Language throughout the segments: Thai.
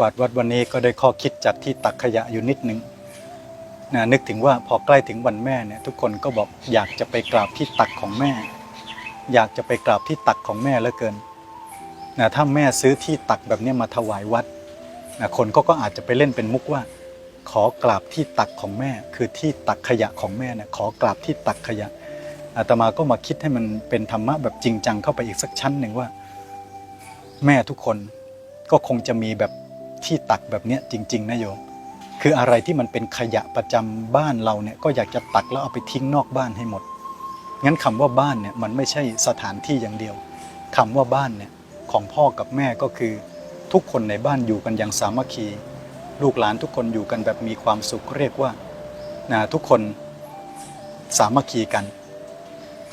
วาดวัดวันนี้ก็ได้ข้อคิดจากที่ตักขยะอยู่นิดหนึ่งนะนึกถึงว่าพอใกล้ถึงวันแม่เนี่ยทุกคนก็บอกอยากจะไปกราบที่ตักของแม่ อยากจะไปกราบที่ตักของแม่เหลือเกินนะถ้าแม่ซื้อที่ตักแบบนี้มาถวายวัดนะคนก็ก็อาจจะไปเล่นเป็นมุกว่า ขอกราบที่ตักของแม่ คือที่ตักขยะของแม่นะขอกราบที่ตักขยะอาตมาก็มาคิดให้มันเป็นธรรมะแบบจริงจังเข้าไปอีกสักชั้นหนึ่งว่า แม่ทุกคนก็คงจะมีแบบ ที่ตักแบบเนี้ยจริง ๆนะโยม คืออะไรที่มันเป็นขยะประจำบ้านเราเนี่ยก็อยากจะตักแล้วเอาไปทิ้งนอกบ้านให้หมด งั้นคำว่าบ้านเนี่ยมันไม่ใช่สถานที่อย่างเดียวคำว่าบ้านเนี่ยของพ่อกับแม่ก็คือทุกคนในบ้านอยู่กันอย่างสามัคคี ลูกหลานทุกคนอยู่กันแบบมีความสุขเรียกว่านะทุกคนสามัคคีกัน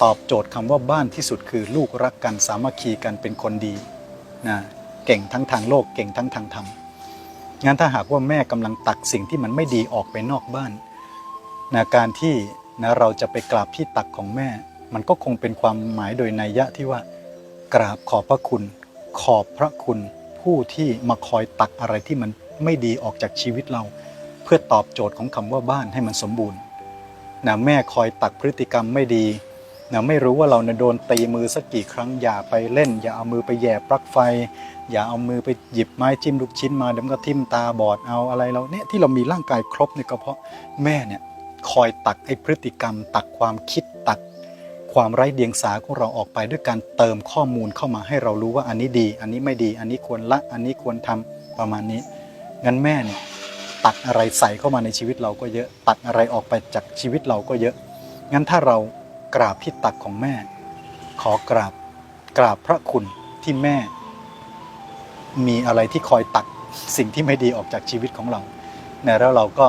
ตอบโจทย์คำว่าบ้านที่สุดคือลูกรักกันสามัคคีกันเป็นคนดีนะเก่งทั้งทางโลกเก่งทั้งทางธรรม งั้นถ้าหากว่าแม่กำลังตักสิ่งที่มันไม่ดีออกไปนอกบ้านนะการที่นะเราจะไปกราบที่ตักของแม่ มันก็คงเป็นความหมายโดยนัยยะที่ว่ากราบขอบพระคุณ ขอบพระคุณผู้ที่มาคอยตักอะไรที่มันไม่ดีออกจากชีวิตเรา เพื่อตอบโจทย์ของคำว่าบ้านให้มันสมบูรณ์นะแม่คอยตักพฤติกรรมไม่ดี นะไม่รู้ว่าเราเนี่ยโดนตีมือสักกี่ครั้งอย่าไปเล่น อย่าเอามือไปแย่ปลั๊กไฟ อย่าเอามือไปหยิบไม้จิ้มลูกชิ้นมาเดี๋ยวก็ทิ่มตาบอดเอาอะไรเราเนี่ยที่เรามีร่างกายครบเนี่ยก็เพราะแม่เนี่ยคอยตักไอ้พฤติกรรม ตักความคิดตักความไร้เดียงสาของเราออกไปด้วยการเติมข้อมูลเข้ามาให้เรารู้ว่าอันนี้ดี อันนี้ไม่ดี อันนี้ควรละอันนี้ควรทำประมาณนี้งั้นแม่เนี่ยตัดอะไรใส่เข้ามาในชีวิตเราก็เยอะ ตัดอะไรออกไปจากชีวิตเราก็เยอะ งั้นถ้าเรา กราบที่ตักของแม่ ขอกราบกราบพระคุณที่แม่ มีอะไรที่คอยตักสิ่งที่ไม่ดีออกจากชีวิตของเรานะแล้วเราก็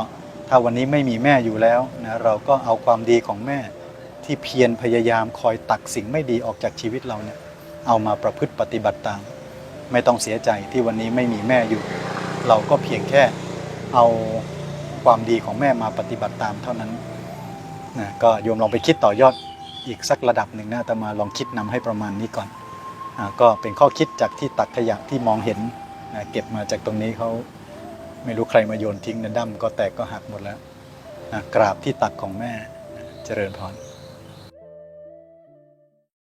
ถ้าวันนี้ไม่มีแม่อยู่แล้วนะเราก็เอาความดีของแม่ที่เพียรพยายามคอยตักสิ่งไม่ดีออกจากชีวิตเราเนี่ยเอามาประพฤติปฏิบัติตาม ไม่ต้องเสียใจที่วันนี้ไม่มีแม่อยู่ เราก็เพียงแค่เอาความดีของแม่มาปฏิบัติตามเท่านั้นนะก็โยมลองไปคิดต่อยอด อีกสักระดับหนึ่งนะแต่มาลองคิดนำให้ประมาณนี้ก่อนอก็เป็นข้อคิดจากที่ตักขยะที่มองเห็นนะเก็บมาจากตรงนี้เขาไม่รู้ใครมาโยนทิ้งนะดั้มก็แตกก็หักหมดแล้วนะกราบที่ตักของแม่นะเจริญพร